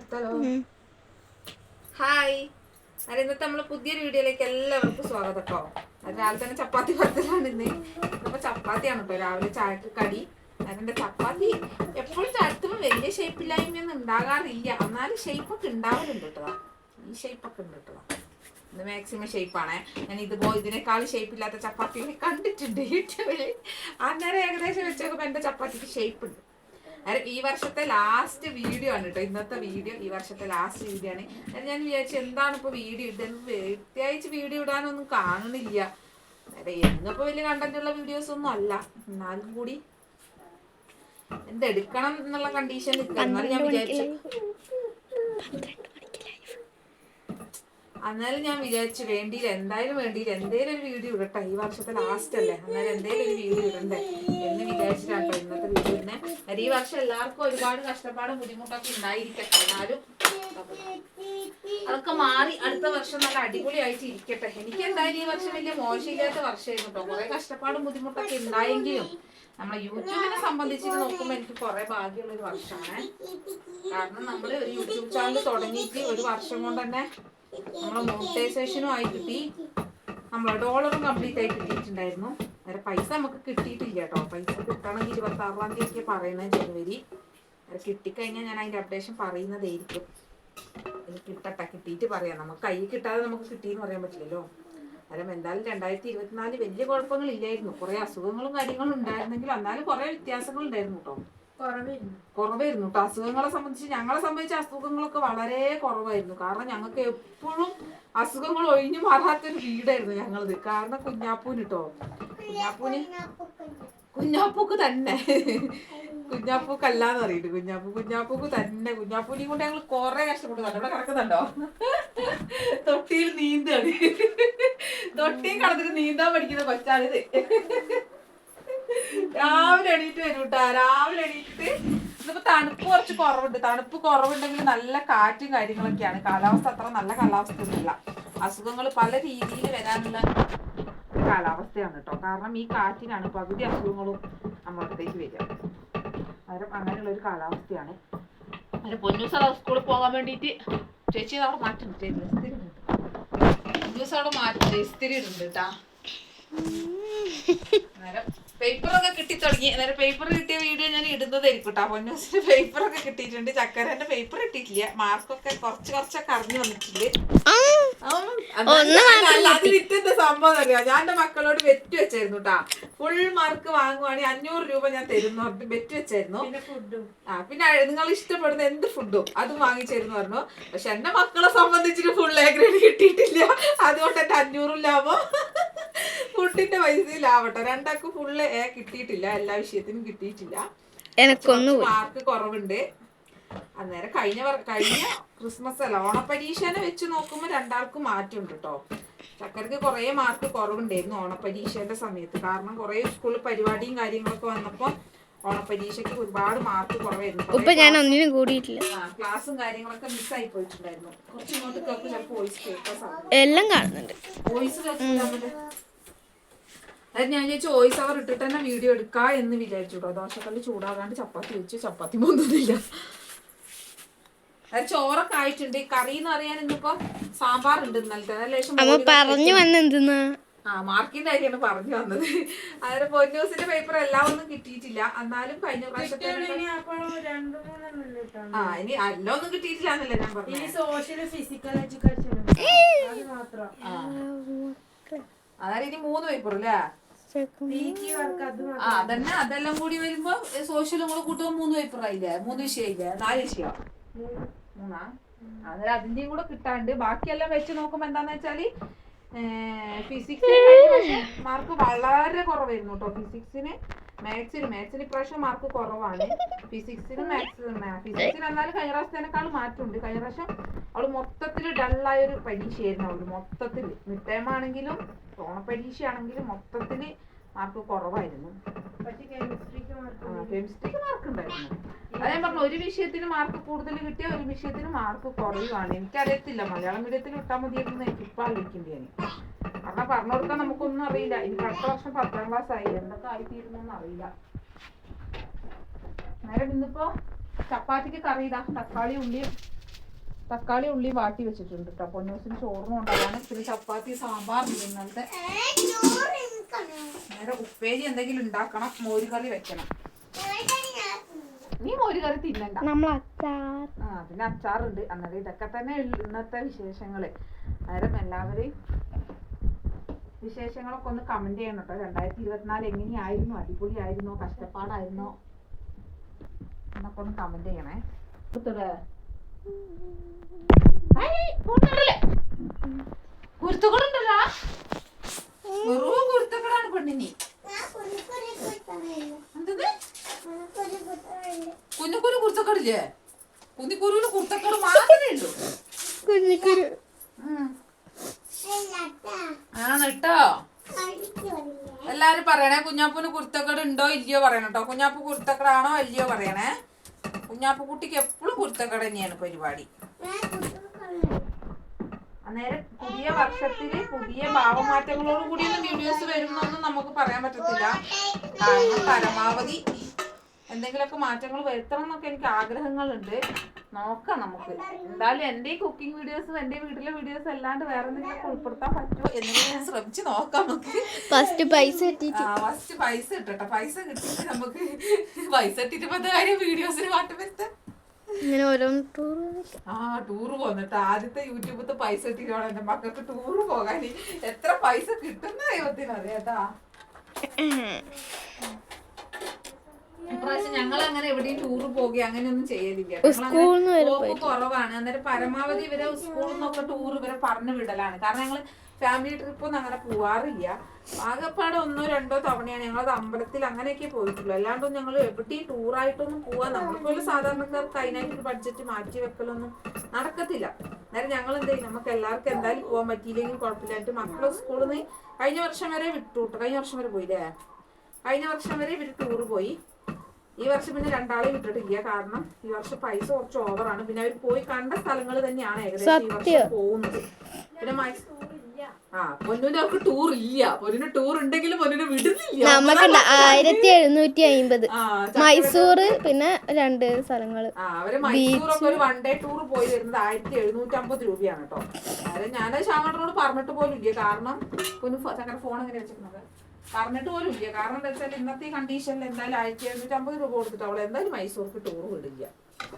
എടുത്താലോ ഹായ്. അരെ ഇന്നത്തെ നമ്മളെ പുതിയൊരു വീഡിയോയിലേക്ക് എല്ലാവർക്കും സ്വാഗതം കേട്ടോ രാവിലെ തന്നെ ചപ്പാത്തി പത്തലാണ് ഇന്ന്. അപ്പൊ ചപ്പാത്തിയാണ് കേട്ടോ രാവിലെ ചായക്ക് കടി. അതിന്റെ ചപ്പാത്തി? എപ്പോഴും ചരത്തുമ്പോൾ വലിയ ഷേപ്പില്ലായ്മയൊന്നും ഉണ്ടാകാറില്ല. എന്നാലും ഷേപ്പൊക്കെ ഉണ്ടാവലുണ്ട് കേട്ടോ ഈ ഷേപ്പൊക്കെ ഉണ്ട് കേട്ടോ ഇത് മാക്സിമം ഷേപ്പാണ് ഞാൻ ഇതുപോലെ ഇതിനേക്കാൾ ഷേപ്പ് ഇല്ലാത്ത ചപ്പാത്തികൾ കണ്ടിട്ടുണ്ട് യൂട്യൂബിൽ അന്നേരം ഏകദേശം വെച്ചപ്പോ എന്റെ എന്റെ ചപ്പാത്തിക്ക് ഷേപ്പ് ഉണ്ട്. അന്നേരം ഈ വർഷത്തെ ലാസ്റ്റ് വീഡിയോ ആണ് കേട്ടോ ഇന്നത്തെ വീഡിയോ ഈ വർഷത്തെ ലാസ്റ്റ് വീഡിയോ ആണ്. അത് ഞാൻ വിചാരിച്ചു എന്താണ് ഇപ്പോൾ വീഡിയോ ഇടുന്നത്? പ്രത്യേകിച്ച് വീഡിയോ ഇടാനൊന്നും കാണുന്നില്ല. അതെ എന്നിപ്പോൾ വലിയ കണ്ടന്റ് ഉള്ള വീഡിയോസ് ഒന്നും അല്ല. എന്നാലും കൂടി എന്തെടുക്കണം എന്നുള്ള എന്നാലും ഞാൻ വിചാരിച്ചു അന്നേരം ഞാൻ വിചാരിച്ചു വേണ്ടിയില്ല എന്തായാലും വേണ്ടിയില്ല. എന്തേലും ഒരു വീഡിയോ ഇടട്ടെ ഈ വർഷത്തെ ലാസ്റ്റ് അല്ലേ? അന്നേരം എന്തേലും ഒരു വീഡിയോ ഇടണ്ടേ എന്ന് വിചാരിച്ചിട്ടാണ് ഇന്നത്തെ വീഡിയോ തന്നെ ഈ വർഷം എല്ലാവർക്കും ഒരുപാട് കഷ്ടപ്പാടും ബുദ്ധിമുട്ടൊക്കെ ഉണ്ടായിരിക്കട്ടെ എന്നാലും അതൊക്കെ മാറി അടുത്ത വർഷം നല്ല അടിപൊളിയായിട്ട് ഇരിക്കട്ടെ. എനിക്ക് എന്തായാലും ഈ വർഷം വലിയ മോശമില്ലാത്ത വർഷമായിരുന്നു കേട്ടോ. കുറെ കഷ്ടപ്പാടും ബുദ്ധിമുട്ടൊക്കെ ഉണ്ടായെങ്കിലും നമ്മളെ യൂട്യൂബിനെ സംബന്ധിച്ചിട്ട് നോക്കുമ്പോൾ എനിക്ക് കുറെ ഭാഗ്യമുള്ള ഒരു വർഷമാണ്. കാരണം നമ്മൾ ഒരു യൂട്യൂബ് ചാനൽ തുടങ്ങിയിട്ട് ഒരു വർഷം കൊണ്ട് തന്നെ നമ്മളെ മോണിറ്റൈസേഷനും ആയി കിട്ടി. നമ്മളെ ഡോളറും കംപ്ലീറ്റ് ആയി കിട്ടിയിട്ടുണ്ടായിരുന്നു. വേറെ പൈസ നമുക്ക് കിട്ടിയിട്ടില്ല കേട്ടോ. പൈസ കിട്ടണമെങ്കിൽ ഇരുപത്തി ആറാം തീയതി പറയുന്നത് ജനുവരി. അത് കിട്ടിക്കഴിഞ്ഞാൽ ഞാൻ അതിന്റെ അപ്ഡേഷൻ പറയുന്നതായിരിക്കും. എനിക്ക് കിട്ടട്ടെ. കിട്ടിയിട്ട് പറയാം. നമുക്ക് കൈ കിട്ടാതെ നമുക്ക് കിട്ടിയെന്ന് പറയാൻ പറ്റില്ലല്ലോ. അന്നേരം എന്തായാലും രണ്ടായിരത്തി ഇരുപത്തിനാല് വലിയ കുഴപ്പങ്ങളില്ലായിരുന്നു. കുറെ അസുഖങ്ങളും കാര്യങ്ങളും ഉണ്ടായിരുന്നെങ്കിലും എന്നാലും കുറെ വ്യത്യാസങ്ങൾ ഉണ്ടായിരുന്നു കേട്ടോ. കുറവായിരുന്നു. കേട്ടോ അസുഖങ്ങളെ സംബന്ധിച്ച് ഞങ്ങളെ സംബന്ധിച്ച് അസുഖങ്ങളൊക്കെ വളരെ കുറവായിരുന്നു. കാരണം ഞങ്ങൾക്ക് എപ്പോഴും അസുഖങ്ങൾ ഒഴിഞ്ഞു മാറാത്തൊരു വീടായിരുന്നു ഞങ്ങളത്. കാരണം കുഞ്ഞാപ്പൂന് കേട്ടോ കുഞ്ഞാപ്പൂന് കുഞ്ഞാപ്പൂക്ക് തന്നെ. കുഞ്ഞാപ്പൂക്ക് അല്ലാന്ന് അറിയിട്ട് കുഞ്ഞാപ്പൂ കുഞ്ഞാപ്പൂക്ക് തന്നെ. കുഞ്ഞാപ്പൂനെയും കൊണ്ട് ഞങ്ങൾ കുറെ കഷ്ടപ്പെട്ടു ഇവിടെ കിടക്കുന്നുണ്ടോ? തൊട്ടിയിൽ നീന്താണ്. തൊട്ടിയിൽ കടന്നിട്ട് നീന്താൻ പഠിക്കുന്ന കൊച്ചാണിത്. രാവിലെ എണീറ്റ് വരും കേട്ടാ രാവിലെ ഇന്നിപ്പോ തണുപ്പ് കുറച്ച് കുറവുണ്ട്. തണുപ്പ് കുറവുണ്ടെങ്കിൽ നല്ല കാറ്റും കാര്യങ്ങളൊക്കെയാണ്. കാലാവസ്ഥ അത്ര നല്ല കാലാവസ്ഥ ഒന്നുമില്ല അസുഖങ്ങൾ പല രീതിയിൽ വരാനുള്ള കാലാവസ്ഥയാണ് കേട്ടോ. കാരണം ഈ കാറ്റിനാണ് പകുതി അസുഖങ്ങളും നമ്മളത്തേക്ക് വരിക. അന്നേരം അങ്ങനെയുള്ള ഒരു കാലാവസ്ഥയാണ് അങ്ങനെ പൊന്നൂസ് സ്കൂളിൽ പോകാൻ വേണ്ടിയിട്ട് ചേച്ചി അവിടെ മാറ്റം ചേച്ചി ഇസ്തിരി. പൊന്നൂസ് അവിടെ മാറ്റി ഇസ്തിരി ഇടുന്നുണ്ട് കേട്ടാ. അന്നേരം പേപ്പറൊക്കെ കിട്ടി തുടങ്ങി അന്നേരം പേപ്പർ കിട്ടിയ വീഡിയോ ഞാൻ ഇടുന്നതായിരിക്കും കേട്ടോ പൊന്നൂസിന് പേപ്പറൊക്കെ കിട്ടിയിട്ടുണ്ട്. ചക്കരന്റെ പേപ്പർ കിട്ടിയിട്ടില്ല. മാർക്കൊക്കെ കുറച്ച് കുറച്ചൊക്കെ അറിഞ്ഞു വന്നിട്ടുണ്ട്. അത് വിറ്റത്തെ സംഭവം അറിയാം? ഞാൻ എന്റെ മക്കളോട് വെറ്റ് വെച്ചായിരുന്നു കേട്ടാ ഫുൾ മാർക്ക് വാങ്ങുവാണെങ്കിൽ അഞ്ഞൂറ് രൂപ ഞാൻ തരുന്നു പറഞ്ഞിട്ട് വെറ്റ് വെച്ചായിരുന്നു. ആ പിന്നെ നിങ്ങൾ ഇഷ്ടപ്പെടുന്ന എന്ത് ഫുഡും അതും വാങ്ങിച്ചായിരുന്നു പറഞ്ഞു. പക്ഷെ എന്റെ മക്കളെ സംബന്ധിച്ചിട്ട് ഫുൾ എ ഗ്രേഡ് കിട്ടിയിട്ടില്ല. അതുകൊണ്ട് എന്റെ അഞ്ഞൂറും ലാഭം. ഫുഡിന്റെ പൈസയിലാവട്ടെ. രണ്ടാൾക്ക് ഫുള്ള് എ കിട്ടിയിട്ടില്ല. എല്ലാ വിഷയത്തിനും കിട്ടിയിട്ടില്ല. എനക്കൊന്നു മാർക്ക് കുറവുണ്ട്. അന്നേരം കഴിഞ്ഞ കഴിഞ്ഞ ക്രിസ്മസ് അല്ല ഓണപ്പരീക്ഷനെ വെച്ച് നോക്കുമ്പോൾ രണ്ടാൾക്കും മാറ്റമുണ്ട് കേട്ടോ ചക്കരക്ക് കുറേ മാർക്ക് കുറവുണ്ടായിരുന്നു ഓണപ്പരീക്ഷന്റെ സമയത്ത്. കാരണം കുറേ സ്കൂളിൽ പരിപാടിയും കാര്യങ്ങളൊക്കെ വന്നപ്പോ ഓണപ്പരീക്ഷക്ക് ഒരുപാട് മാർക്ക് കുറവായിരുന്നു. കുറേ ഇപ്പൊ ഞാൻ ഒന്നിനും കൂടിയിട്ടില്ല. ക്ലാസ്സും കാര്യങ്ങളൊക്കെ മിസ്സായി പോയിട്ടുണ്ടായിരുന്നു. കുറച്ച് ഇങ്ങോട്ട് കേൾക്ക് ചിലപ്പോൾ വോയിസ് കേൾക്കാൻ എല്ലാം കാണുന്നുണ്ട്. വോയിസ് കേൾക്കില്ല അത് ഞാൻ വിചാരിച്ചു വോയിസ് അവർ ഇട്ടിട്ട് തന്നെ വീഡിയോ എടുക്കാ എന്ന് വിചാരിച്ചു കേട്ടോ ദോശക്കല്ല് ചൂടാകാണ്ട് ചപ്പാത്തി വെച്ചു ചപ്പാത്തി പോകുന്നില്ല ചോറൊക്കെ ആയിട്ടുണ്ട്. ഈ കറി എന്ന് പറയാൻ ഇന്നിപ്പോ സാമ്പാർ ഉണ്ട് ഇന്നലത്തെ പറഞ്ഞു വന്നെന്തെന്നാ? ആ മാർക്കിന്റെ കാര്യമാണ് പറഞ്ഞു വന്നത്. അതായത് പൊന്നൂസിന്റെ പേപ്പർ എല്ലാം ഒന്നും കിട്ടിയിട്ടില്ല. എന്നാലും കഴിഞ്ഞ പ്രാവശ്യം ആ ഇനി എല്ലാം ഒന്നും കിട്ടിയിട്ടില്ല എന്നല്ലേ ഞാൻ പറഞ്ഞു. സോഷ്യൽ ഫിസിക്കൽ എഡ്യൂക്കേഷൻ അതായത് ഇനി മൂന്ന് പേപ്പർ അല്ലേ ആ അതന്നെ. അതെല്ലാം കൂടി വരുമ്പോ സോഷ്യലും കൂടെ കൂട്ടുമ്പോ മൂന്ന് പേപ്പർ ആയില്ലേ? മൂന്ന് വിഷയമില്ലേ നാല് വിഷയം മൂന്നാ. അന്നേരം അതിന്റെയും കൂടെ കിട്ടാണ്ട് ബാക്കിയെല്ലാം വെച്ച് നോക്കുമ്പോ എന്താന്ന് വെച്ചാൽ ഫിസിക്സ് മാർക്ക് വളരെ കുറവായിരുന്നു കേട്ടോ ഫിസിക്സിന് മാത്സിന് മാത്സിന് ഇപ്രാവശ്യം മാർക്ക് കുറവാണ്. ഫിസിക്സിനും മാത്സിനും ഫിസിക്സിൽ എന്നാലും കഴിഞ്ഞ പ്രാവശ്യത്തിനേക്കാളും മാറ്റമുണ്ട്. കഴിഞ്ഞ പ്രാവശ്യം അവൾ മൊത്തത്തിൽ ഡള്ളായ ഒരു പരീക്ഷയായിരുന്നു അവൾ. മൊത്തത്തിൽ മിഡ് ടൈം ആണെങ്കിലും ഓണപ്പരീക്ഷയാണെങ്കിലും മൊത്തത്തിൽ മാർക്ക് കുറവായിരുന്നു. കെമിസ്ട്രിക്ക് മാർക്ക് ഉണ്ടായിരുന്നു. അത് ഞാൻ പറഞ്ഞു ഒരു വിഷയത്തിന് മാർക്ക് കൂടുതൽ കിട്ടിയ ഒരു വിഷയത്തിന് മാർക്ക് കുറയുവാണ്. എനിക്കറിയത്തില്ല. മലയാളം മീഡിയത്തിൽ വിട്ടാൽ മതിയായിരുന്നു എനിക്ക് ഇപ്പൊ ആലോചിക്കേണ്ടി കാരണം പറഞ്ഞു കൊടുക്കാൻ നമുക്കൊന്നും അറിയില്ല. ഇനി അടുത്ത വർഷം പത്താം ക്ലാസ് ആയി. എന്തൊക്കെ ആയിത്തീരുന്നൊന്നും അറിയില്ല. നേരെ ഇന്നിപ്പോ ചപ്പാത്തിക്ക് കറി ഇതാ. തക്കാളി ഉള്ളിയും തക്കാളി ഉള്ളി വാട്ടി വെച്ചിട്ടുണ്ട് കേട്ടോ പൊന്നൂസിന് ചോറിനും ഉണ്ടാവാണ് പിന്നെ ചപ്പാത്തി സാമ്പാർ ഇന്നലത്തെ നേരെ ഉപ്പേരി എന്തെങ്കിലും ഉണ്ടാക്കണം. മോരുകറി വെക്കണം. നീ മോര് കറി തിന്നണ്ട. നമ്മൾ അച്ചാർ ആ പിന്നെ അച്ചാറുണ്ട്. അന്നേരം ഇതൊക്കെ തന്നെ ഇന്നത്തെ വിശേഷങ്ങൾ. അന്നേരം എല്ലാവരെയും വിശേഷങ്ങളൊക്കെ ഒന്ന് കമന്റ് ചെയ്യണം കേട്ടോ രണ്ടായിരത്തി ഇരുപത്തിനാല് എങ്ങനെയായിരുന്നു? അടിപൊളിയായിരുന്നോ? കഷ്ടപ്പാടായിരുന്നോ? എന്നൊക്കെ ഒന്ന് കമന്റ് ചെയ്യണേ? കുരുത്തകളുണ്ടല്ലോ. വെറും കുരുത്തക്കളാണ് പെണ്ണിനി. എന്തത്? കുഞ്ഞുകുരു കുരുത്തക്കടില്ലേ? കുഞ്ഞിക്കുരുവിന് കുരുത്തക്കട് മാത്രമേ ഉള്ളൂ. കുഞ്ഞിക്കുരു ഉം. ആണ് കേട്ടോ എല്ലാരും പറയണേ കുഞ്ഞാപ്പൂന് കുരുത്തക്കേട് ഉണ്ടോ ഇല്ലയോ പറയണം കേട്ടോ. കുഞ്ഞാപ്പു കുരുത്തക്കേടാണോ ഇല്ലയോ പറയണേ. കുഞ്ഞാപ്പ് കുട്ടിക്ക് എപ്പോഴും കുരുത്തക്കേട് തന്നെയാണ് പരിപാടി. അന്നേരം പുതിയ വർഷത്തിൽ പുതിയ ഭാവമാറ്റങ്ങളോട് വീഡിയോസ് വരുന്നൊന്നും നമുക്ക് പറയാൻ പറ്റത്തില്ല. കാരണം പരമാവധി എന്തെങ്കിലുമൊക്കെ മാറ്റങ്ങൾ വരുത്തണം എന്നൊക്കെ എനിക്ക് ആഗ്രഹങ്ങളുണ്ട്. നോക്കാം നമുക്ക്. എന്തായാലും എന്റെ ഈ കുക്കിംഗ് വീഡിയോസും എന്റെ വീട്ടിലെ വീഡിയോസ് അല്ലാണ്ട് വേറെ എന്തെങ്കിലും ഉൾപ്പെടുത്താൻ പറ്റുമോ എന്നെങ്കിലും ഞാൻ ശ്രമിച്ച് നോക്കാം നമുക്ക്. ഫസ്റ്റ് പൈസ ഫസ്റ്റ് പൈസ കിട്ടട്ടെ. പൈസ കിട്ടി നമുക്ക് പൈസ കിട്ടിയിട്ട് കാര്യം? വീഡിയോസിന് മാറ്റം വരുത്താം? ഇങ്ങനെ ഓരോന്ന് ടൂർ ആ ടൂറ് പോന്നിട്ട് ആദ്യത്തെ യൂട്യൂബത്തെ പൈസ കിട്ടിയിട്ടാണ് എന്റെ മക്കൾക്ക് ടൂറ് പോകാൻ എത്ര പൈസ കിട്ടുന്ന ദൈവത്തിന് അറിയാട്ടാ ഇപ്രാവശ്യം ഞങ്ങൾ അങ്ങനെ എവിടെയും ടൂർ പോകുക അങ്ങനെയൊന്നും ചെയ്യലില്ല. പോക്ക് കുറവാണ്. അന്നേരം പരമാവധി ഇവരെ സ്കൂളിൽ നിന്നൊക്കെ ടൂർ ഇവരെ പറഞ്ഞു വിടലാണ്. കാരണം ഞങ്ങൾ ഫാമിലി ട്രിപ്പ് ഒന്നും അങ്ങനെ പോവാറില്ല. ആകെപ്പാടെ ഒന്നോ രണ്ടോ തവണയാണ് ഞങ്ങളത് അമ്പലത്തിൽ അങ്ങനെയൊക്കെ പോയിട്ടുള്ളൂ. അല്ലാണ്ടൊന്നും ഞങ്ങൾ എവിടെയും ടൂറായിട്ടൊന്നും പോവാൻ നമ്മളെപ്പോലെ സാധാരണക്കാർക്ക് അതിനായിട്ട് ഒരു ബഡ്ജറ്റ് മാറ്റി വെക്കലൊന്നും നടക്കത്തില്ല. അന്നേരം ഞങ്ങൾ എന്ത് ചെയ്യും നമുക്ക് എല്ലാവർക്കും എന്തായാലും പോകാൻ പറ്റിയില്ലെങ്കിൽ കുഴപ്പമില്ലായിട്ട് മക്കളെ സ്കൂളിൽ നിന്ന് കഴിഞ്ഞ വർഷം വരെ വിട്ടു കഴിഞ്ഞ വർഷം വരെ പോയില്ലേ? കഴിഞ്ഞ വർഷം വരെ ഇവർ ടൂർ പോയി. ഈ വർഷം പിന്നെ രണ്ടാളെ വിട്ടിട്ടില്ല. കാരണം ഈ വർഷം പൈസ കുറച്ച് ഓവറാണ് പിന്നെ അവർ പോയി കണ്ട സ്ഥലങ്ങൾ തന്നെയാണ് ഏകദേശം ഈ വർഷം പോകുന്നത്. പിന്നെ മൈസൂർ ആ പൊന്നിന് അവർക്ക് ടൂർ ഇല്ല. പൊന്നിന് ടൂർ ഉണ്ടെങ്കിലും പൊന്നിന് വിടുന്നില്ല. നമുക്ക് ആയിരത്തി എഴുന്നൂറ്റി അമ്പത് ആ മൈസൂർ പിന്നെ രണ്ട് സ്ഥലങ്ങൾ അവർ മൈസൂറൊക്കെ ഒരു വൺ ഡേ ടൂർ പോയി വരുന്നത് ആയിരത്തി എഴുന്നൂറ്റി അമ്പത് രൂപയാണ് കേട്ടോ അതായത് ഞാൻ ശ്യാമേട്ടനോട് പറഞ്ഞിട്ട് പോലും ഇല്ല. കാരണം പൊന്നു ചക്കര ഫോൺ എങ്ങനെ വെച്ചിരിക്കുന്നത്? പറഞ്ഞിട്ട് പോലും ഇല്ല. കാരണം എന്താ വെച്ചാൽ ഇന്നത്തെ കണ്ടീഷനിൽ എന്തായാലും ആയിരത്തി എഴുന്നൂറ്റി അമ്പത് രൂപ കൊടുത്തിട്ട് അവളെ എന്തായാലും മൈസൂർക്ക് ടൂർ വിടില്ല.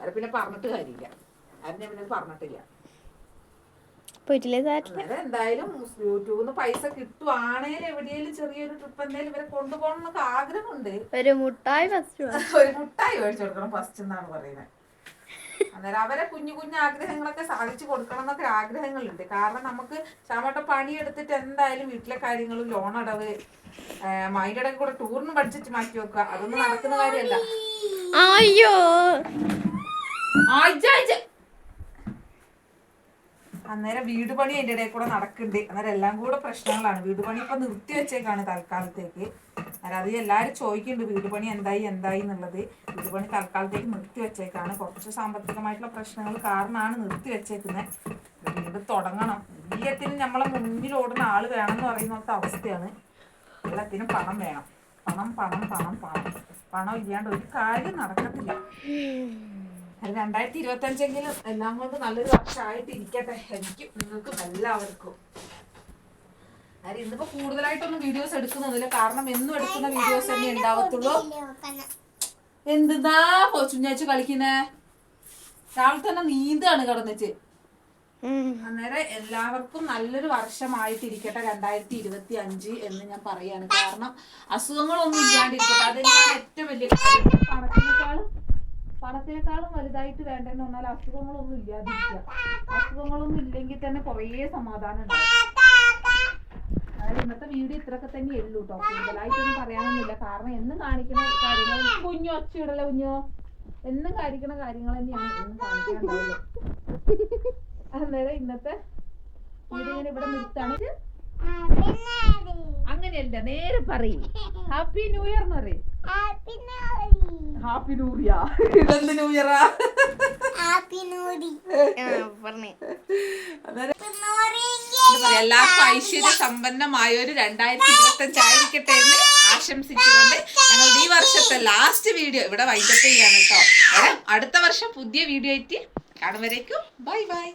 അത് പിന്നെ പറഞ്ഞിട്ട് കാര്യമില്ല. അത് ഞാൻ പിന്നെ പറഞ്ഞിട്ടില്ല. എന്തായാലും യൂട്യൂബിൽ നിന്ന് പൈസ കിട്ടുവാണേലും എവിടെയെങ്കിലും ചെറിയൊരു ട്രിപ്പ് എന്തായാലും ഇവരെ കൊണ്ടുപോകണം എന്നൊക്കെ ആഗ്രഹമുണ്ട്. ഒരു മുട്ടായി ഫസ്റ്റ് ഒരു മുട്ടായി മേടിച്ചു കൊടുക്കണം ഫസ്റ്റ് എന്നാണ് പറയുന്നത്. അന്നേരം അവരെ കുഞ്ഞു കുഞ്ഞു ആഗ്രഹങ്ങളൊക്കെ സാധിച്ചു കൊടുക്കണം എന്നൊക്കെ ആഗ്രഹങ്ങളുണ്ട്. കാരണം നമുക്ക് ചാമട്ട പണിയെടുത്തിട്ട് എന്തായാലും വീട്ടിലെ കാര്യങ്ങളും ലോൺ അടവ് അതിന്റെ ഇടയ്ക്ക് കൂടെ ടൂറിന് പഠിച്ചിട്ട് മാറ്റി വെക്കുക. അതൊന്നും നടക്കുന്ന കാര്യമല്ല. അയ്യോ. അന്നേരം വീട് പണി അതിന്റെ ഇടയിൽ കൂടെ നടക്കുന്നുണ്ട്. അന്നേരം എല്ലാം കൂടെ പ്രശ്നങ്ങളാണ്. വീട് പണി ഇപ്പൊ നിർത്തി വെച്ചേക്കാണ് തൽക്കാലത്തേക്ക്. അന്നേരം അത് എല്ലാവരും ചോദിക്കുന്നുണ്ട് വീട് പണി എന്തായി എന്തായി എന്നുള്ളത്. വീട് പണി തൽക്കാലത്തേക്ക് നിർത്തി വെച്ചേക്കാണ്. കുറച്ച് സാമ്പത്തികമായിട്ടുള്ള പ്രശ്നങ്ങൾ കാരണമാണ് നിർത്തി വെച്ചേക്കുന്നത് വീണ്ടും തുടങ്ങണം. എല്ലാത്തിനും നമ്മളെ മുന്നിൽ ഓടുന്ന ആൾ വേണം എന്ന് പറയുന്ന അവസ്ഥയാണ് എല്ലാത്തിനും പണം വേണം. പണം പണം പണം പണം. പണം ഇല്ലാണ്ട് ഒരു കാര്യം നടക്കത്തില്ല. രണ്ടായിരത്തി ഇരുപത്തി അഞ്ചെങ്കിലും എല്ലാം കൊണ്ട് നല്ലൊരു വർഷമായിട്ട് ഇരിക്കട്ടെ. എനിക്കും നിങ്ങൾക്കും എല്ലാവർക്കും. അതായത് ഇന്നിപ്പോ കൂടുതലായിട്ടൊന്നും വീഡിയോസ് എടുക്കുന്നില്ല കാരണം എന്നും എടുക്കുന്ന വീഡിയോസ് തന്നെ ഉണ്ടാവത്തുള്ളൂ. എന്തിനാ കൊച്ചുഞ്ഞാച്ചു കളിക്കുന്നേ? രാവിലെ തന്നെ നീന്താണ് കിടന്നിട്ട്. അന്നേരം എല്ലാവർക്കും നല്ലൊരു വർഷമായിട്ടിരിക്കട്ടെ രണ്ടായിരത്തി ഇരുപത്തി അഞ്ച് എന്ന് ഞാൻ പറയാണ്. കാരണം അസുഖങ്ങളൊന്നും ഇല്ലാണ്ടിരിക്കട്ടെ. അത് തന്നെയാണ് ഏറ്റവും വലിയ കാര്യം? പണത്തിനേക്കാളും പണത്തിനേക്കാളും വലുതായിട്ട് വേണ്ടെന്ന് പറഞ്ഞാൽ അസുഖങ്ങളൊന്നും ഇല്ലാതിരിക്കുക. അസുഖങ്ങളൊന്നും ഇല്ലെങ്കിൽ തന്നെ കുറേ സമാധാനം ഉണ്ടാവും. അതായത് ഇന്നത്തെ വീഡിയോ ഇത്രയൊക്കെ തന്നെ ഉള്ളൂ കേട്ടോ കൂടുതലായിട്ടൊന്നും പറയാനൊന്നുമില്ല. കാരണം എന്നും കാണിക്കുന്ന കാര്യങ്ങൾ കുഞ്ഞു ഒച്ചയിടല കുഞ്ഞോ? എന്നും കാണിക്കുന്ന കാര്യങ്ങൾ തന്നെയാണ് എന്നും കാണിക്കാനുണ്ടാവുള്ളൂ. അന്നേരം ഇന്നത്തെ വീഡിയോ ഞാൻ ഇവിടെ നിർത്താണ് അങ്ങനെയല്ല നേരെ പറയും. ഹാപ്പി ന്യൂ ഇയർ എന്ന് പറയും. ഹാപ്പി ന്യൂ ഇയർ ഇതെന്ത് ന്യൂ ഇയറാ എല്ലാവർക്കും ഐശ്വര്യ സമ്പന്നമായ ഒരു രണ്ടായിരത്തി ഇരുപത്തി അഞ്ചായിരിക്കട്ടെ എന്ന് ആശംസിച്ചുകൊണ്ട് ഞങ്ങൾ ഈ വർഷത്തെ ലാസ്റ്റ് വീഡിയോ ഇവിടെ വൈകിട്ട് ചെയ്യാണ് കേട്ടോ. അടുത്ത വർഷം പുതിയ വീഡിയോ ആയിട്ട് കാണുമ്പോഴേക്കും. Bye bye